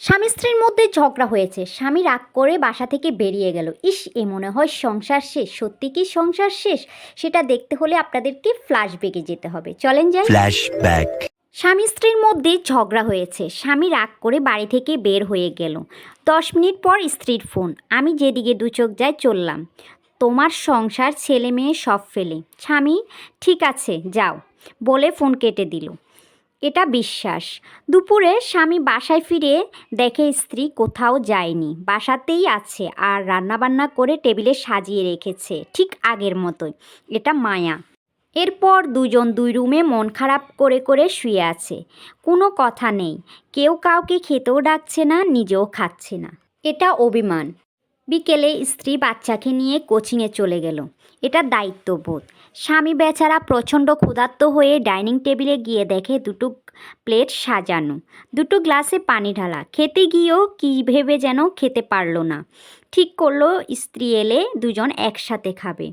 স্বামী স্ত্রীর মধ্যে ঝগড়া হয়েছে। স্বামী রাগ করে বাসা থেকে বেরিয়ে গেল। ইস এ মনে হয় সংসার শেষ। সত্যি কি সংসার শেষ? সেটা দেখতে হলে আপনাদেরকে ফ্ল্যাশ বেগে যেতে হবে। চলেন যাই. স্বামী স্ত্রীর মধ্যে ঝগড়া হয়েছে। স্বামী রাগ করে বাড়ি থেকে বের হয়ে গেল। দশ মিনিট পর স্ত্রীর ফোন। আমি যেদিকে দু চোখ যাই চললাম। তোমার সংসার ছেলে মেয়ে সব ফেলে। স্বামী ঠিক আছে যাও। বলে ফোন কেটে দিল। এটা বিশ্বাস। দুপুরে স্বামী বাসায় ফিরে দেখে স্ত্রী কোথাও যায়নি। বাসাতেই আছে আর রান্নাবান্না করে টেবিলে সাজিয়ে রেখেছে, ঠিক আগের মতোই। এটা মায়া। এরপর দুজন দুই রুমে মন খারাপ করে করে শুয়ে আছে। কোনো কথা নেই। কেউ কাউকে খেতেও ডাকছে না, নিজেও খাচ্ছে না। এটা অভিমান। বিকেলে স্ত্রী বাচ্চাকে নিয়ে কোচিংয়ে চলে গেল। এটা দায়িত্ববোধ। স্বামী বেচারা প্রচণ্ড ক্ষুধার্ত হয়ে ডাইনিং টেবিলে গিয়ে দেখে দুটো প্লেট সাজানো। দুটো গ্লাসে পানি ঢালা। খেতে গিয়েও কী ভেবে যেন খেতে পারল না। ঠিক করল, স্ত্রী এলে দুজন একসাথে খাবে।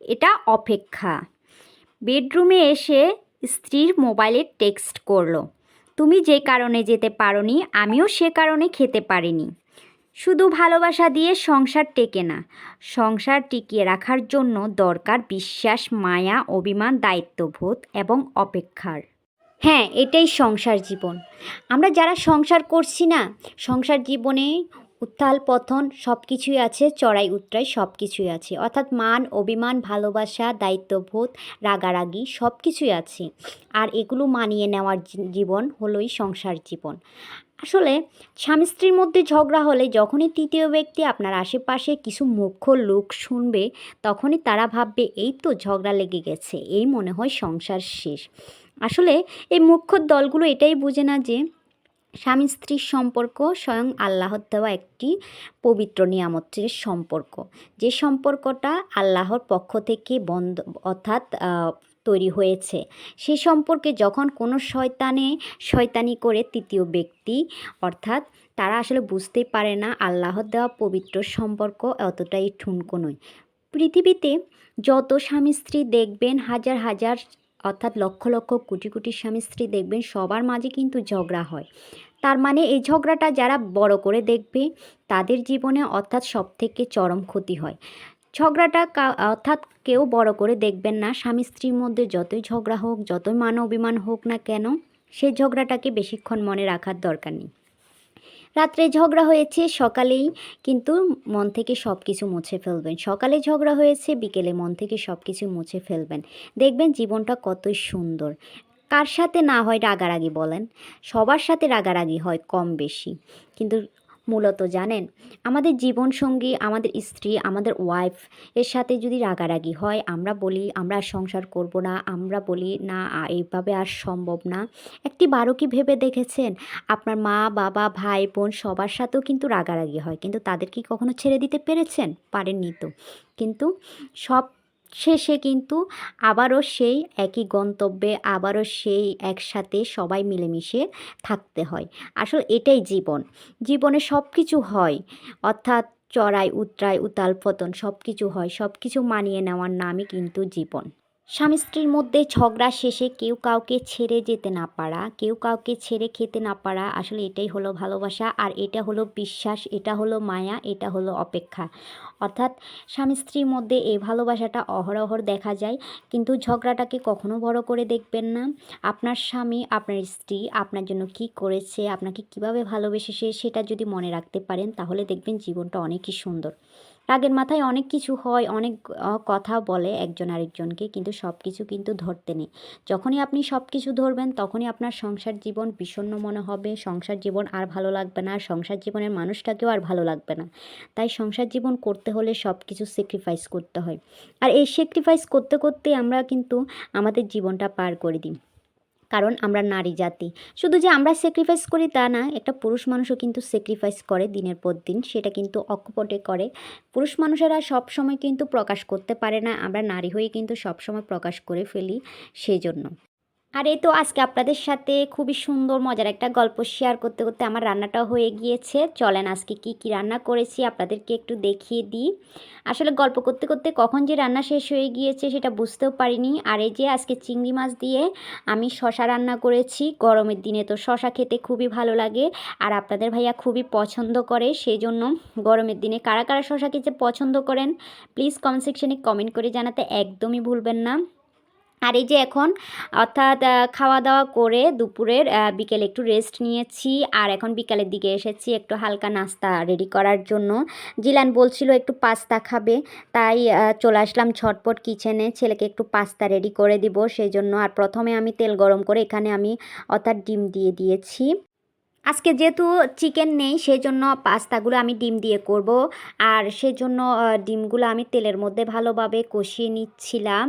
এটা অপেক্ষা। বেডরুমে এসে স্ত্রীর মোবাইলে টেক্সট করল। তুমি যে কারণে যেতে পারোনি, আমিও সে কারণে খেতে পারিনি। শুধু ভালোবাসা দিয়ে সংসার টেকে না, সংসার টিকিয়ে রাখার জন্য দরকার বিশ্বাস, মায়া, অভিমান, দায়িত্ববোধ এবং অপেক্ষার। হ্যাঁ এটাই সংসার জীবন। আমরা যারা সংসার করছি না, সংসার জীবনে উত্থাল পথন সব কিছুই আছে, চড়াই উত্তরাই সব কিছুই আছে। অর্থাৎ মান, অভিমান, ভালোবাসা, দায়িত্ববোধ, রাগারাগি সব কিছুই আছে। আর এগুলো মানিয়ে নেওয়ার জীবন হলোই সংসার জীবন। আসলে স্বামী স্ত্রীর মধ্যে ঝগড়া হলে যখনই তৃতীয় ব্যক্তি আপনার আশেপাশে কিছু মুখ্য লোক শুনবে, তখনই তারা ভাববে, এই তো ঝগড়া লেগে গেছে, এই মনে হয় সংসার শেষ। আসলে এই মুখ্য দলগুলো এটাই বোঝে না যে স্বামী স্ত্রীর সম্পর্ক স্বয়ং আল্লাহর দেওয়া একটি পবিত্র নিয়ামতের সম্পর্ক। যে সম্পর্কটা আল্লাহর পক্ষ থেকে বন্ধ, অর্থাৎ তৈরি হয়েছে, সে সম্পর্কে যখন কোনো শয়তানে শয়তানি করে তৃতীয় ব্যক্তি, অর্থাৎ তারা আসলে বুঝতেই পারে না আল্লাহর দেওয়া পবিত্র সম্পর্ক অতটাই ঠুনকো নয়। পৃথিবীতে যত স্বামী স্ত্রী দেখবেন, হাজার হাজার অর্থাৎ লক্ষ লক্ষ কোটি কোটি স্বামী স্ত্রী দেখবেন সবার মাঝে কিন্তু ঝগড়া হয়। তার মানে এই ঝগড়াটা যারা বড় করে দেখবে, তাদের জীবনে অর্থাৎ সব থেকে চরম ক্ষতি হয়। ঝগড়াটা অর্থাৎ কেউ বড় করে দেখবেন না, স্বামী স্ত্রীর মধ্যে যতই ঝগড়া হোক, যতই মান অভিমান হোক না কেন সেই ঝগড়াটাকে বেশিক্ষণ মনে রাখার দরকার নেই। রাত্রে ঝগড়া হয়েছে সকালেই, কিন্তু মন থেকে সব কিছু মুছে ফেলবেন। সকালে ঝগড়া হয়েছে, বিকেলে মন থেকে সব কিছু মুছে ফেলবেন। দেখবেন জীবনটা কতই সুন্দর। কার সাথে না হয় রাগারাগি বলেন? সবার সাথে রাগারাগি হয় কম বেশি। কিন্তু মূলত জানেন। আমাদের জীবনসঙ্গী, আমাদের স্ত্রী, আমাদের ওয়াইফ এর সাথে যদি রাগারাগি হয়, আমরা বলি, আমরা সংসার করব না। আমরা বলি, না, এইভাবে আর সম্ভব না। একটি বারো কি ভেবে দেখেছেন? আপনার মা, বাবা, ভাই, বোন সবার সাথেও কিন্তু রাগারাগি হয়। কিন্তু তাদের কি কখনো ছেড়ে দিতে পেরেছেন? পারেননি তো। কিন্তু সব শেষে কিন্তু আবারও সেই একই গন্তব্যে আবারও সেই একসাথে সবাই মিলেমিশে থাকতে হয়। আসলে এটাই জীবন। জীবনে সব কিছু হয়। অর্থাৎ চড়াই, উতরাই উতাল পতন সব কিছু হয়। সব কিছু মানিয়ে নেওয়ার নামই কিন্তু জীবন। স্বামী স্ত্রীর মধ্যে ঝগড়া শেষে কেউ কাউকে ছেড়ে যেতে না পারা, কেউ কাউকে ছেড়ে খেতে না পারা, আসলে এটাই হলো ভালোবাসা। আর এটা হলো বিশ্বাস, এটা হলো মায়া, এটা হলো অপেক্ষা। অর্থাৎ স্বামী স্ত্রীর মধ্যে এই ভালোবাসাটা অহরহর দেখা যায়, কিন্তু ঝগড়াটাকে কখনো বড় করে দেখবেন না। আপনার স্বামী, আপনার স্ত্রী আপনার জন্য কি করেছে, আপনাকে কীভাবে ভালোবেসেছে সেটা যদি মনে রাখতে পারেন, তাহলে দেখবেন জীবনটা অনেকই সুন্দর। রাগের মাথায় অনেক কিছু হয়, অনেক কথা বলে একজন আরেকজনকে, কিন্তু সব কিছু কিন্তু ধরতে নেই। যখনই আপনি সব কিছু ধরবেন, তখনই আপনার সংসার জীবন বিষণ্ণ মনে হবে, সংসার জীবন আর ভালো লাগবে না আর সংসার জীবনের মানুষটাকেও আর ভালো লাগবে না। তাই সংসার জীবন করতে হলে সব কিছু স্যাক্রিফাইস করতে হয়। আর এই স্যাক্রিফাইস করতে করতে আমরা কিন্তু আমাদের জীবনটা পার করে দিই। কারণ আমরা নারী জাতি। শুধু যে আমরা স্যাক্রিফাইস করি তা না, একটা পুরুষ মানুষও কিন্তু স্যাক্রিফাইস করে দিনের পর দিন। সেটা কিন্তু অকপটে করে। পুরুষ মানুষেরা সব সময় কিন্তু প্রকাশ করতে পারে না। আমরা নারী হয়ে কিন্তু সব সময় প্রকাশ করে ফেলি সেজন্য। আর এই তো আজকে আপনাদের সাথে খুবই সুন্দর, মজার একটা গল্প শেয়ার করতে করতে আমার রান্নাটা হয়ে গিয়েছে। চলেন আজকে কি কি রান্না করেছি আপনাদেরকে একটু দেখিয়ে দিই। আসলে গল্প করতে করতে কখন যে রান্না শেষ হয়ে গিয়েছে সেটা বুঝতেও পারিনি। আর এই যে আজকে চিংড়ি মাছ দিয়ে আমি শশা রান্না করেছি, গরমের দিনে তো শশা খেতে খুবই ভালো লাগে। আর আপনাদের ভাইয়া খুবই পছন্দ করে সেই জন্য গরমের দিনে কারা কারা শশা খেতে পছন্দ করেন প্লিজ কমেন্ট সেকশনে কমেন্ট করে জানাতে একদমই ভুলবেন না। আর এই যে এখন, অর্থাৎ খাওয়া দাওয়া করে দুপুরের বিকেলে একটু রেস্ট নিয়েছি আর এখন বিকালের দিকে এসেছি একটু হালকা নাস্তা রেডি করার জন্য। জিলান বলছিল একটু পাস্তা খাবে, তাই চলে আসলাম ঝটপট কিচেনে ছেলেকে একটু পাস্তা রেডি করে দিব, সেই জন্য। আর প্রথমে আমি তেল গরম করে এখানে আমি অর্থাৎ ডিম দিয়ে দিয়েছি। আজকে যেহেতু চিকেন নেই সেই জন্য পাস্তাগুলো আমি ডিম দিয়ে করব। আর সেজন্য ডিমগুলো আমি তেলের মধ্যে ভালোভাবে কষিয়ে নিচ্ছিলাম।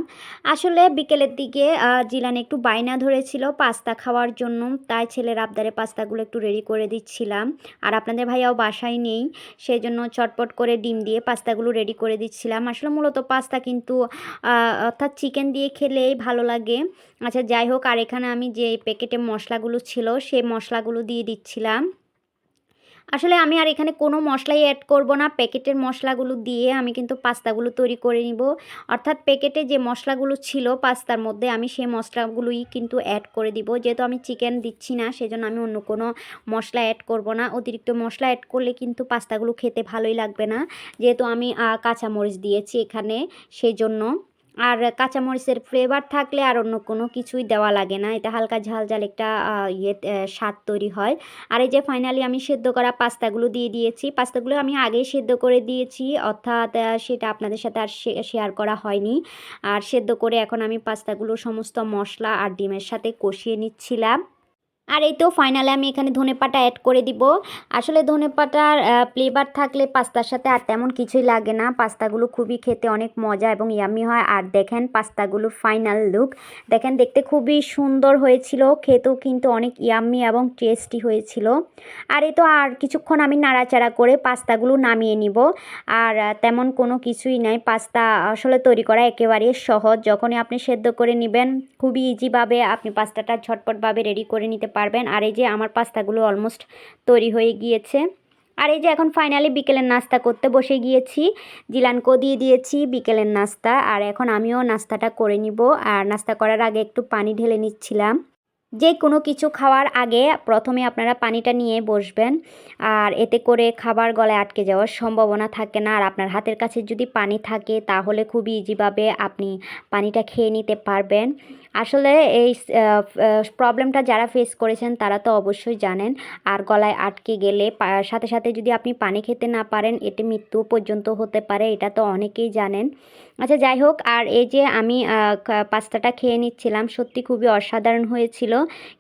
আসলে বিকেলের দিকে জিলান একটু বায়না ধরেছিল পাস্তা খাওয়ার জন্য, তাই ছেলের আবদারে পাস্তাগুলো একটু রেডি করে দিচ্ছিলাম। আর আপনাদের ভাইয়াও বাসায় নেই সেই জন্য চটপট করে ডিম দিয়ে পাস্তাগুলো রেডি করে দিচ্ছিলাম। আসলে মূলত পাস্তা কিন্তু অর্থাৎ চিকেন দিয়ে খেলেই ভালো লাগে। আচ্ছা যাই হোক, আর এখানে আমি যে প্যাকেটে মশলাগুলো ছিল সেই মশলাগুলো দিয়ে দিচ্ছিলাম। আসলে আমি আর এখানে কোনো মশলাই অ্যাড করব না। প্যাকেটের মশলাগুলো দিয়ে আমি কিন্তু পাস্তাগুলো তৈরি করে নিব। অর্থাৎ প্যাকেটে যে মশলাগুলো ছিল পাস্তার মধ্যে আমি সেই মশলাগুলোই কিন্তু অ্যাড করে দিব। যেহেতু আমি চিকেন দিচ্ছি না, সেজন্য আমি অন্য কোনো মশলা অ্যাড করব না। অতিরিক্ত মশলা অ্যাড করলে কিন্তু পাস্তাগুলো খেতে ভালোই লাগবে না। যেহেতু আমি কাঁচামরিচ দিয়েছি এখানে সেই জন্য আর কাঁচামরিচের ফ্লেভার থাকলে আর অন্য কোনো কিছুই দেওয়া লাগে না। এটা হালকা ঝাল ঝাল একটা ইয়ে স্বাদ তৈরি হয়। আর এই যে ফাইনালি আমি সেদ্ধ করা পাস্তাগুলো দিয়ে দিয়েছি। পাস্তাগুলো আমি আগেই সেদ্ধ করে দিয়েছি, অর্থাৎ সেটা আপনাদের সাথে আর শেয়ার করা হয়নি। আর সেদ্ধ করে এখন আমি পাস্তাগুলো সমস্ত মশলা আর ডিমের সাথে কষিয়ে নিচ্ছিলাম। আর এই তো ফাইনালে আমি এখানে ধনেপাতা অ্যাড করে দিব। আসলে ধনেপাতার ফ্লেভার থাকলে পাস্তার সাথে আর তেমন কিছুই লাগে না। পাস্তাগুলো খুবই খেতে অনেক মজা এবং ইয়ামি হয়। আর দেখেন পাস্তাগুলোর ফাইনাল লুক দেখেন দেখতে খুবই সুন্দর হয়েছিল। খেতেও কিন্তু অনেক ইয়াম্মি এবং টেস্টি হয়েছিল। আর এই তো আর কিছুক্ষণ আমি নাড়াচাড়া করে পাস্তাগুলো নামিয়ে নিব। আর তেমন কোনো কিছুই নাই। পাস্তা আসলে তৈরি করা একেবারে সহজ। যখনই আপনি সেদ্ধ করে নেবেন, খুবই ইজিভাবে আপনি পাস্তাটা ঝটপটভাবে রেডি করে নিতে পারবেন। আর এই যে আমার পাস্তাগুলো অলমোস্ট তৈরি হয়ে গিয়েছে। আর এই যে এখন ফাইনালি বিকেলের নাস্তা করতে বসে গিয়েছি। জিলানকেও দিয়ে দিয়েছি বিকেলের নাস্তা। আর এখন আমিও নাস্তাটা করে নিব। আর নাস্তা করার আগে একটু পানি ঢেলে নিচ্ছিলাম। যে কোনো কিছু খাওয়ার আগে প্রথমে আপনারা পানিটা নিয়ে বসবেন। আর এতে করে খাবার গলায় আটকে যাওয়ার সম্ভাবনা থাকে না। আর আপনার হাতের কাছে যদি পানি থাকে, তাহলে খুবই ইজিভাবে আপনি পানিটা খেয়ে নিতে পারবেন। আসলে এই প্রবলেমটা যারা ফেস করেছেন তারা তো অবশ্যই জানেন। আর গলায় আটকে গেলে সাথে সাথে যদি আপনি পানি খেতে না পারেন, এতে মৃত্যু পর্যন্ত হতে পারে, এটা তো অনেকেই জানেন। আচ্ছা যাই হোক, আর এই যে আমি পাস্তাটা খেয়ে নিচ্ছিলাম, সত্যি খুবই অসাধারণ হয়েছিল।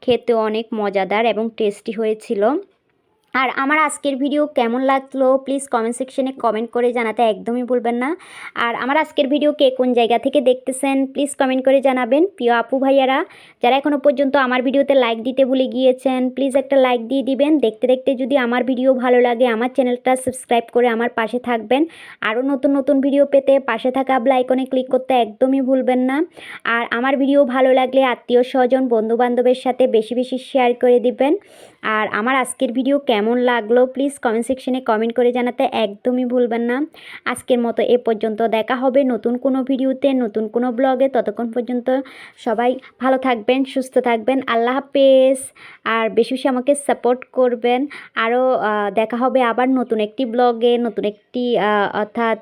খেতেও অনেক মজাদার এবং টেস্টি হয়েছিল। আর আমার আজকের ভিডিও কেমন লাগল প্লিজ কমেন্ট সেকশনে কমেন্ট করে জানাতে একদমই ভুলবেন না। আর আমার আজকের ভিডিও কে কোন জায়গা থেকে দেখতেছেন প্লিজ কমেন্ট করে জানাবেন। প্রিয় আপু ভাইয়ারা, যারা এখনও পর্যন্ত আমার ভিডিওতে লাইক দিতে ভুলে গিয়েছেন প্লিজ একটা লাইক দিয়ে দিবেন। দেখতে দেখতে যদি আমার ভিডিও ভালো লাগে, আমার চ্যানেলটা সাবস্ক্রাইব করে আমার পাশে থাকবেন। আরও নতুন নতুন ভিডিও পেতে পাশে থাকা বেল আইকনে ক্লিক করতে একদমই ভুলবেন না। আর আমার ভিডিও ভালো লাগলে আত্মীয় স্বজন, বন্ধুবান্ধবের সাথে বেশি বেশি শেয়ার করে দিবেন। আর আমার আজকের ভিডিও কেমন লাগল প্লিজ কমেন্ট সেকশনে কমেন্ট করে জানাতে একদমই ভুলবেন না। আজকের মতো এ পর্যন্ত দেখা হবে নতুন কোনো ভিডিওতে নতুন কোনো ব্লগে ততক্ষণ পর্যন্ত সবাই ভালো থাকবেন, সুস্থ থাকবেন। আল্লাহ হাফেজ। আর বেশি বেশি আমাকে সাপোর্ট করবেন। আরও দেখা হবে আবার নতুন একটি ব্লগে নতুন একটি অর্থাৎ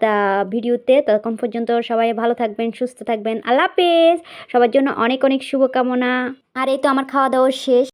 ভিডিওতে ততক্ষণ পর্যন্ত সবাই ভালো থাকবেন, সুস্থ থাকবেন। আল্লাহ হাফেজ। সবার জন্য অনেক অনেক শুভকামনা। আর এই তো আমার খাওয়া দাওয়া শেষ।